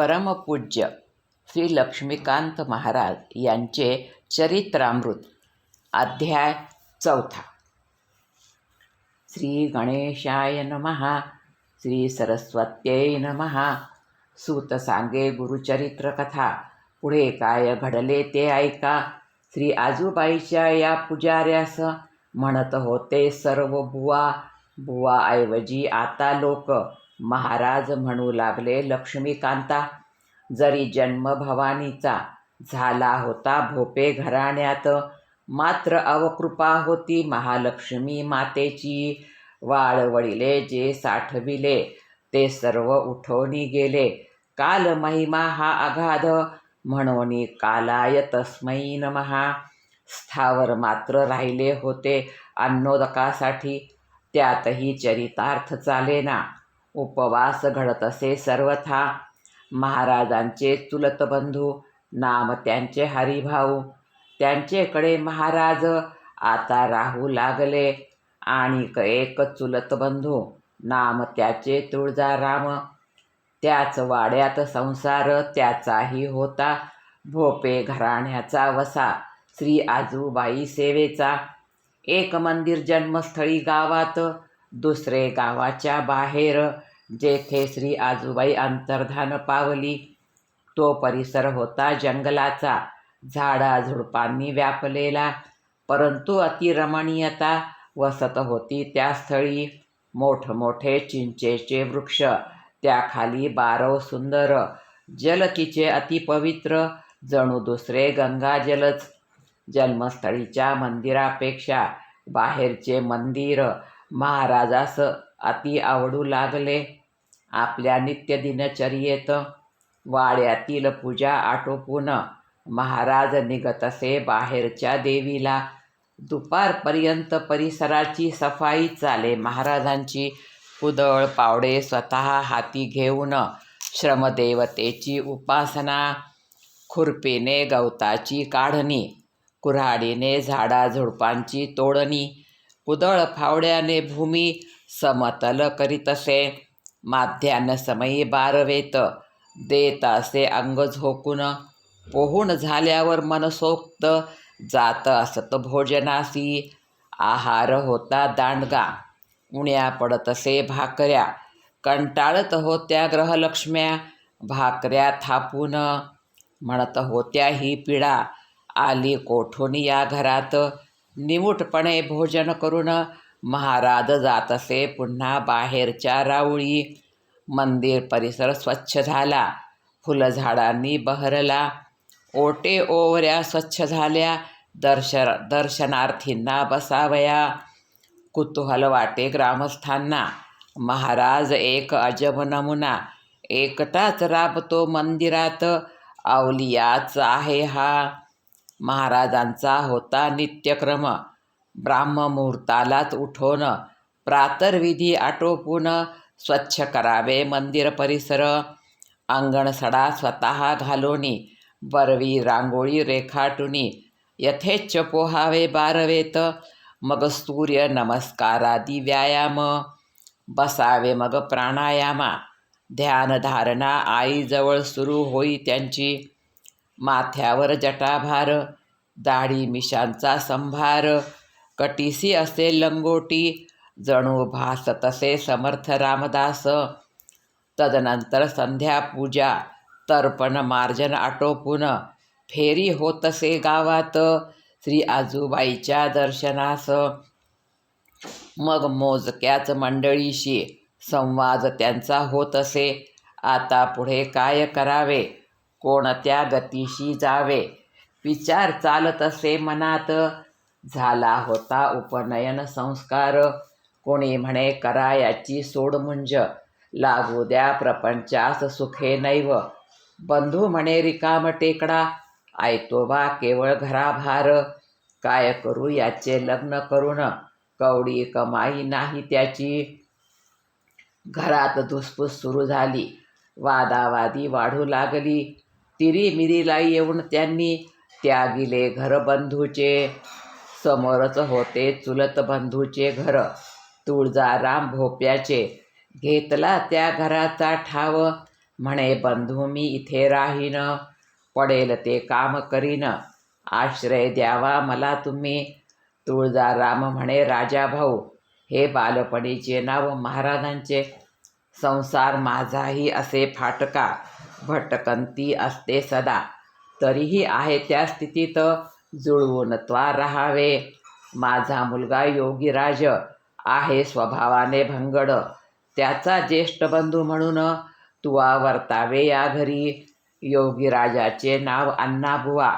परमपूज्य श्री लक्ष्मीकांत महाराज यांचे चरित्रामृत अध्याय चौथा. श्री गणेशाय नमहा श्री सरस्वत्यै नमहा सूत सांगे गुरुचरित्र कथा पुढे काय घडले ते ऐका. श्री आजूबाईच्या या पुजाऱ्यास म्हणत होते सर्व बुवा बुवाऐवजी आता लोक महाराज म्हणू लागले लक्ष्मीकांता जरी जन्म भवानीचा झाला होता भोपे घराण्यात मात्र अवकृपा होती महालक्ष्मी मातेची. वाळवडिले जे साठविले ते सर्व उठवणी गेले. काल महिमा हा अगाध म्हणून कालाय तस्मै महा स्थावर मात्र राहिले होते अन्नोदकासाठी त्यातही चरितार्थ चालेना. उपवास घडत असे सर्वथा. महाराजांचे चुलतबंधू नाम त्यांचे हरिभाऊ. त्यांचेकडे महाराज आता राहू लागले. आणि एक चुलतबंधू नाम त्याचे तुळजाराम. त्याच वाड्यात संसार त्याचाही होता. भोपे घराण्याचा वसा श्री आजूबाई सेवेचा. एक मंदिर जन्मस्थळी गावात दुसरे गावाच्या बाहेर. जेथे श्री आजूबाई अंतर्धान पावली तो परिसर होता जंगलाचा. झाडाझुडपांनी व्यापलेला परंतु अतिरमणीयता वसत होती त्या स्थळी. मोठमोठे चिंचेचे वृक्ष त्याखाली बारव सुंदर जलकीचे अतिपवित्र जणू दुसरे गंगाजलच. जन्मस्थळीच्या मंदिरापेक्षा बाहेरचे मंदिर महाराजास अति आवडू लागले. आपल्या नित्य दिनचर्येत वाड्यातील पूजा आटोपून महाराज निघत असे बाहेरच्या देवीला. दुपारपर्यंत परिसराची सफाई चाले महाराजांची. कुदळ पावडे स्वतः हाती घेऊन श्रमदेवतेची उपासना. खुरपीने गवताची काढणी. कुऱ्हाडीने झाडाझुडपांची तोडणी. कुदळ फावड्याने भूमी समतल करीत असे. माध्यान्ह समयी बारवेत. देत असे अंग झोकून पोहून झाल्यावर मनसोक्त जात असत भोजनासी. आहार होता दांडगा. उण्या पडत असे भाकऱ्या. कंटाळत होत्या ग्रहलक्ष्म्या. भाकऱ्या थापून म्हणत होत्या ही पिढा. आली कोठून या घरात? निमूटपणे भोजन करून महाराज जात असे पुन्हा बाहेरच्या राऊळी मंदिर परिसर स्वच्छ झाला. फुलझाडांनी बहरला. ओटे ओवऱ्या स्वच्छ झाल्या. दर्श दर्शनार्थींना बसावया. कुतूहल वाटे ग्रामस्थांना. महाराज एक अजब नमुना. एकटाच राबतो मंदिरात. अवलियाच आहे हा. महाराजांचा होता नित्यक्रम. ब्राह्ममुहूर्तालाच उठवणं प्रातर्विधी आटोपून स्वच्छ करावे मंदिर परिसर. अंगणसडा स्वतः घालोनी बरवी रांगोळी रेखाटुनी यथेच्छ पोहावे बारवेत. मग सूर्य नमस्कारादी व्यायाम बसावे मग प्राणायामा. ध्यानधारणा आईजवळ सुरू होई त्यांची. माथ्यावर जटाभार. दाढी मिशांचा संभार. कटीसी असे लंगोटी जणू भास तसे समर्थ रामदास. तदनंतर संध्यापूजा तर्पण मार्जन आटोपून फेरी होतसे गावात. श्री आजूबाईच्या दर्शनास. मग मोजक्याच मंडळीशी संवाद त्यांचा होत असे. आता पुढे काय करावे? कोणत्या गतीशी जावे? विचार चालत असे मनात. झाला होता उपनयन संस्कार. कोणी म्हणे करा याची सोडमुंज. लागू द्या प्रपंचास सुखे नैव. बंधू म्हणे रिकाम टेकडा. आयतोबा केवळ घराभार. काय करू याचे लग्न करून? कवडी कमाई नाही त्याची. घरात धुसफूस सुरू झाली. वादावादी वाढू लागली. तिरीमिरीला येऊन त्यांनी त्यागिले घरबंधूचे. समोरच होते चुलत बंधूचे घर. तुळजाराम भोप्याचे घेतला त्या घराचा ठाव म्हणे बंधू मी इथे राहीन. पडेल ते काम करीन. आश्रय द्यावा मला तुम्ही तुळजाराम म्हणे राजा भाऊ हे बालपणीचे नाव महाराजांचे. संसार माझाही असे फाटका. भटकंती असते सदा. तरीही आहे त्या स्थितीत. जुळवून त्वा राहावे. माझा मुलगा योगीराज आहे स्वभावाने भंगड. त्याचा ज्येष्ठ बंधू म्हणून तुवा वर्तावे या घरी. योगीराजाचे नाव अण्णाबुवा.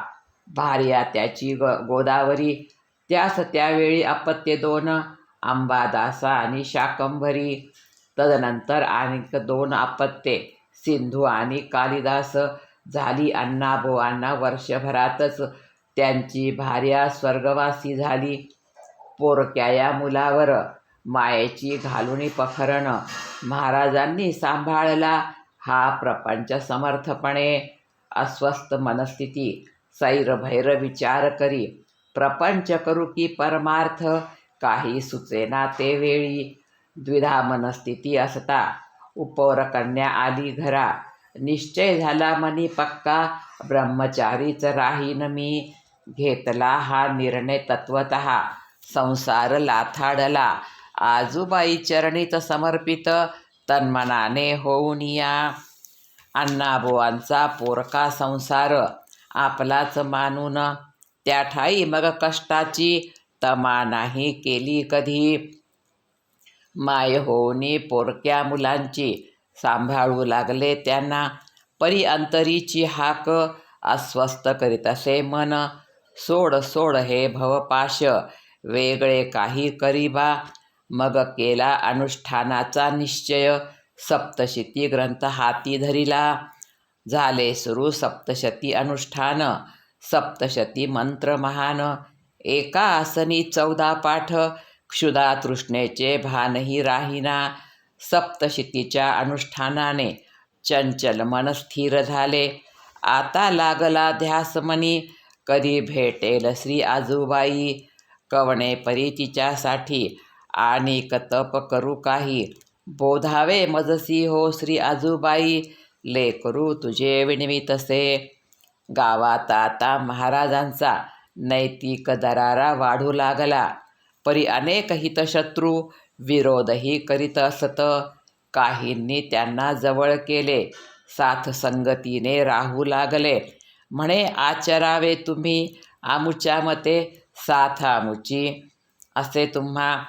भार्या त्याची ग गोदावरी. त्यास त्यावेळी अपत्य दोन अंबादासा आणि शाकंभरी. तदनंतर आणिक दोन अपत्ये सिंधू आणि कालिदास. झाली अण्णाबुवांना वर्षभरातच त्यांची भार्या स्वर्गवासी झाली. पोरक्या या मुलावर मायेची घालून पखरणं महाराजांनी सांभाळला. हा प्रपंच समर्थपणे अस्वस्थ मनस्थिती सैरभैर विचार करी. प्रपंच करू की परमार्थ काही सुचेना ते वेळी. द्विधा मनस्थिती असता उपवर कन्या आली घरा. निश्चय झाला मनी पक्का ब्रह्मचारीच राहीन मी. घेतला हा निर्णय तत्वत. संसार लाथाडला. आजूबाई चरणीत समर्पित. तन्मनाने होऊन या. अण्णाबुवांचा पोरका संसार. आपलाच मानून. त्या ठाई मग कष्टाची. तमा नाही केली कधी. माय होऊनी पोरक्या मुलांची. सांभाळू लागले त्यांना. परी अंतरीची हाक. अस्वस्थ करीत असे मन. सोड सोड हे भवपाश वेगळे काही करीबा मग केला अनुष्ठानाचा निश्चय. सप्तशती ग्रंथ हाती धरिला. झाले सुरू सप्तशती अनुष्ठान. सप्तशती मंत्र महान. एका आसनी चौदा पाठ. क्षुदा तृष्णेचे भानही राहिना. सप्तशतीच्या अनुष्ठानाने चंचल मन स्थिर झाले. आता लागला ध्यासमनी. कधी भेटेल श्री आजूबाई? कवणे परिचिच्यासाठी? आणि कतप करू काही? बोधावे मजसी हो श्री आजूबाई. ले करू तुझे विणवितसे गावात आता महाराजांचा नैतिक दरारा वाढू लागला. परी अनेक हितशत्रू विरोधही करीत असत. काहींनी त्यांना जवळ केले. साथ संगतीने राहू लागले. म्हणे आचरावे तुम्ही आमुच्या मते साथ आमुची असे तुम्हा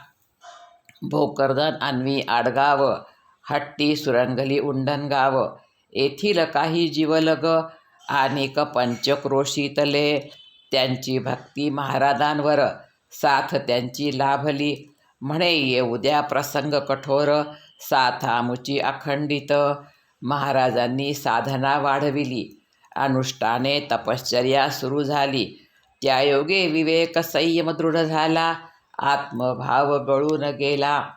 भोकरदन अन्वी आडगाव हट्टी सुरंगली उंडणगाव येथील काही जीवलग आणिक पंचक्रोशीतले त्यांची भक्ती महाराजांवर साथ त्यांची लाभली. म्हणे येऊद्या प्रसंग कठोर साथ आमुची अखंडित. महाराजांनी साधना वाढविली. अनुष्ठाने तपश्चर्या सुरू झाली. त्या योगे विवेक संयम दृढ झाला. आत्मभाव गळून गेला.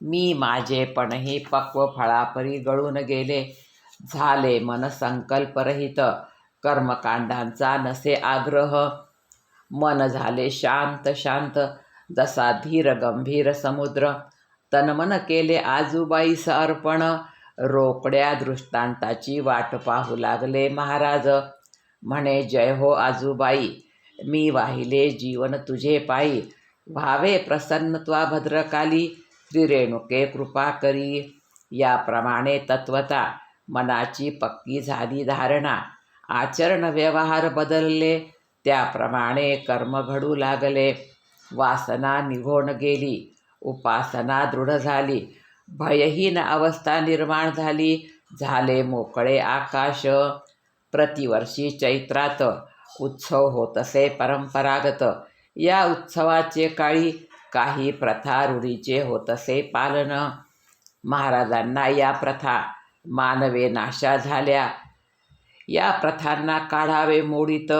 मी माझेपणही पक्व फळापरी गळून गेले. झाले मन संकल्परहित. कर्मकांडांचा नसे आग्रह. मन झाले शांत शांत. जसा धीर गंभीर समुद्र. तनमन केले आजूबाईस अर्पण. रोकड्या दृष्टांताची वाट पाहू लागले महाराज. म्हणे जय हो आजूबाई. मी वाहिले जीवन तुझे पायी. व्हावे प्रसन्नत्वा भद्रकाली. श्रीरेणुके कृपा करी. याप्रमाणे तत्वता. मनाची पक्की झाली धारणा. आचरण व्यवहार बदलले. त्याप्रमाणे कर्म घडू लागले. वासना निघून गेली. उपासना दृढ झाली. भयहीन अवस्था निर्माण झाली. झाले मोकळे आकाश. प्रतिवर्षी चैत्रात उत्सव होत असे परंपरागत. या उत्सवाचे काळी काही प्रथा रूढीचे होतसे पालन. महाराजांना या प्रथा मानवे नाशा झाल्या. या प्रथांना काढावे मोडीत.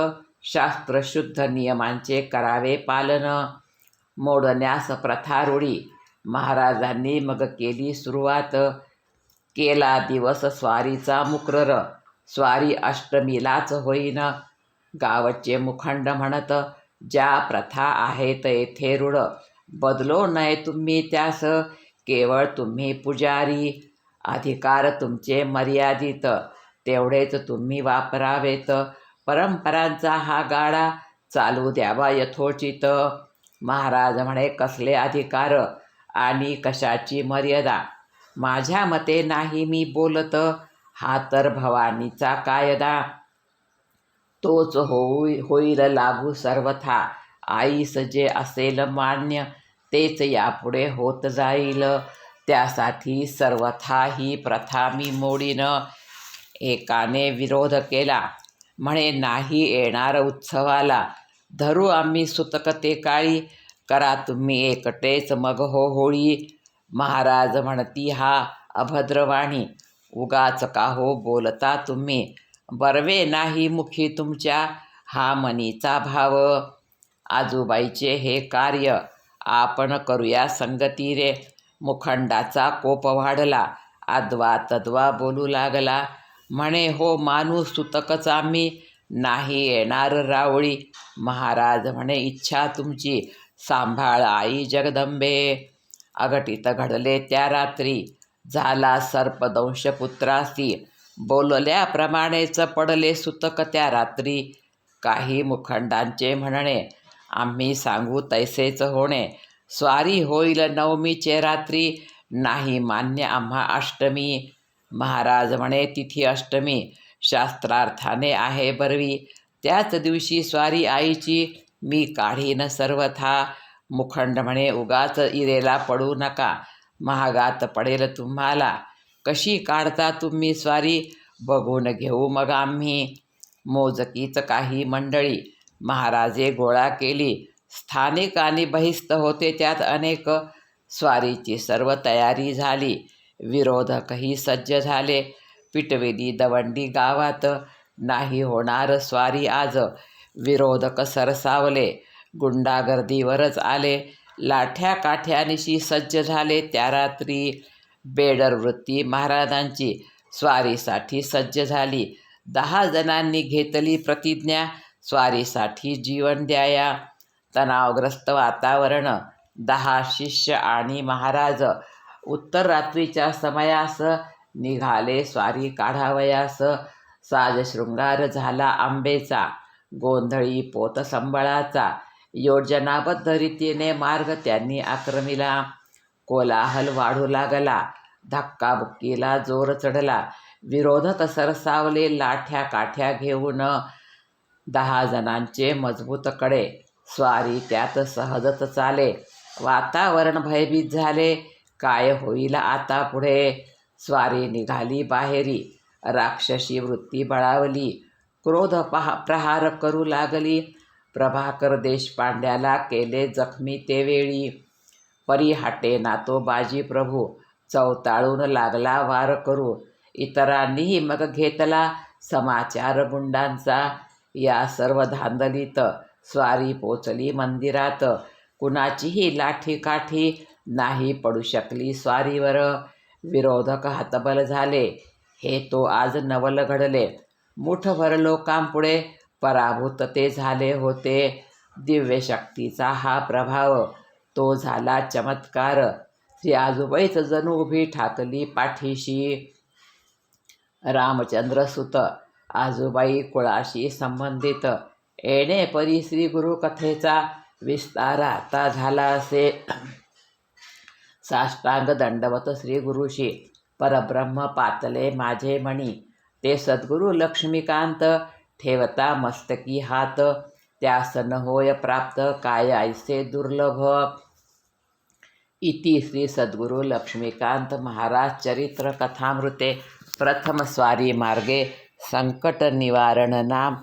शास्त्रशुद्ध नियमांचे करावे पालन. मोडण्यास प्रथा रूढी महाराजांनी मग केली सुरुवात. केला दिवस स्वारीचा मुक्रर. स्वारी अष्टमीलाच होईन. गावचे मुखंड म्हणत ज्या प्रथा आहेत येथे रूढ बदलो नये तुम्ही त्यास. केवळ तुम्ही पुजारी. अधिकार तुमचे मर्यादित. तेवढेच तुम्ही वापरावेत. परंपरांचा हा गाडा चालू द्यावा यथोचित. महाराज म्हणे कसले अधिकार? आणि कशाची मर्यादा? माझ्या मते नाही मी बोलत हा तर भवानीचा कायदा. तोच होई होईल लागू सर्वथा. आईस जे असेल मान्य तेच यापुढे होत जाईल. त्यासाठी सर्वथा ही प्रथा मी मोडीनं. एकाने विरोध केला म्हणे नाही येणार उत्सवाला. धरू आम्ही सुतकते काळी. करा तुम्ही एकटेच मग हो होळी. महाराज म्हणती हा अभद्रवाणी. उगाच का हो बोलता तुम्ही? बरवे नाही मुखी तुमच्या हा मनीचा भाव. आजूबाईचे हे कार्य आपण करूया संगती रे मुखंडाचा कोप वाढला. आदवा तद्वा बोलू लागला. म्हणे हो माणूस सुतकच आम्ही. नाही येणार रावळी. महाराज म्हणे इच्छा तुमची. सांभाळ आई जगदंबे. अघटित घडले त्या रात्री. झाला सर्पदंश पुत्रासी बोलल्याप्रमाणेच पडले सुतक त्या रात्री. काही मुखंडांचे म्हणणे आम्ही सांगू तैसेच होणे. स्वारी होईल नवमीचे रात्री. नाही मान्य आम्हा अष्टमी. महाराज म्हणे तिथी अष्टमी. शास्त्रार्थाने आहे बरवी. त्याच दिवशी स्वारी आईची मी काढीन सर्वथा. मुखंड म्हणे उगाच इरेला पडू नका. महागात पडेल तुम्हाला. कशी काढता तुम्ही स्वारी? बघून घेऊ मग आम्ही. मोजकीच काही मंडळी. महाराजे गोळा केली. स्थानिक आणि बहिस्त होते त्यात अनेक. स्वारीची सर्व तयारी झाली. विरोधकही सज्ज झाले. पिटवेदी दवंडी गावात. नाही होणार स्वारी आज. विरोधक सरसावले. गुंडागर्दीवरच आले. लाठ्या काठ्यानिशी सज्ज झाले त्या रात्री बेडर वृत्ती महाराजांची. स्वारीसाठी सज्ज झाली. दहा जणांनी घेतली प्रतिज्ञा. स्वारीसाठी जीवन द्याया. तणावग्रस्त वातावरण. दहा शिष्य आणि महाराज. उत्तर रात्रीच्या समयास निघाले. स्वारी काढावयास. साजशृंगार झाला आंबेचा. गोंधळी पोतसंबळाचा योजनाबद्ध रीतीने मार्ग त्यांनी आक्रमिला. कोलाहल वाढू लागला. धक्काबुक्कीला जोर चढला. विरोधक सरसावले लाठ्या काठ्या घेऊन दहा जणांचे मजबूत कडे. स्वारी त्यात सहजच चाले. वातावरण भयभीत झाले. काय होईल आता पुढे? स्वारी निघाली बाहेरी. राक्षसी वृत्ती बळावली. क्रोध पहा प्रहार करू लागली. प्रभाकर देशपांड्याला केले जखमी तेवेळी परी हाटे बाजी प्रभू चवताळून लागला वार करू. इतरांनीही मग घेतला समाचार गुंडांचा. या सर्व धांदलीत स्वारी पोचली मंदिरात. कुणाचीही लाठी काठी नाही पडू शकली स्वारीवर. विरोधक हतबल झाले. हे तो आज नवल घडले. मुठभर लोकांपुढे पराभूत ते झाले होते. दिव्य शक्तीचा हा प्रभाव तो झाला चमत्कार. श्री आजोबाईच जणू उभी ठाकली पाठीशी. रामचंद्र सुत आजोबाई कुळाशी संबंधित. येणे परी श्री गुरुकथेचा विस्तार आता झाला असे. साष्टांग दंडवत श्री गुरुशी. परब्रह्म पातले माझे मणी. ते सद्गुरु लक्ष्मीकांत ठेवता मस्तकी हात. त्यास न होय प्राप्त काय ऐसे दुर्लभ. इति श्री सद्गुरु लक्ष्मीकांत महाराज चरित्र कथामृते. प्रथम स्वारी मार्गे संकट निवारण नाम.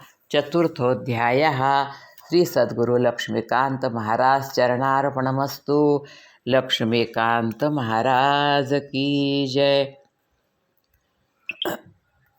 श्री सद्गुरु लक्ष्मीकांत महाराज चरणार्पणमस्तु. लक्ष्मीकांत महाराज की जय.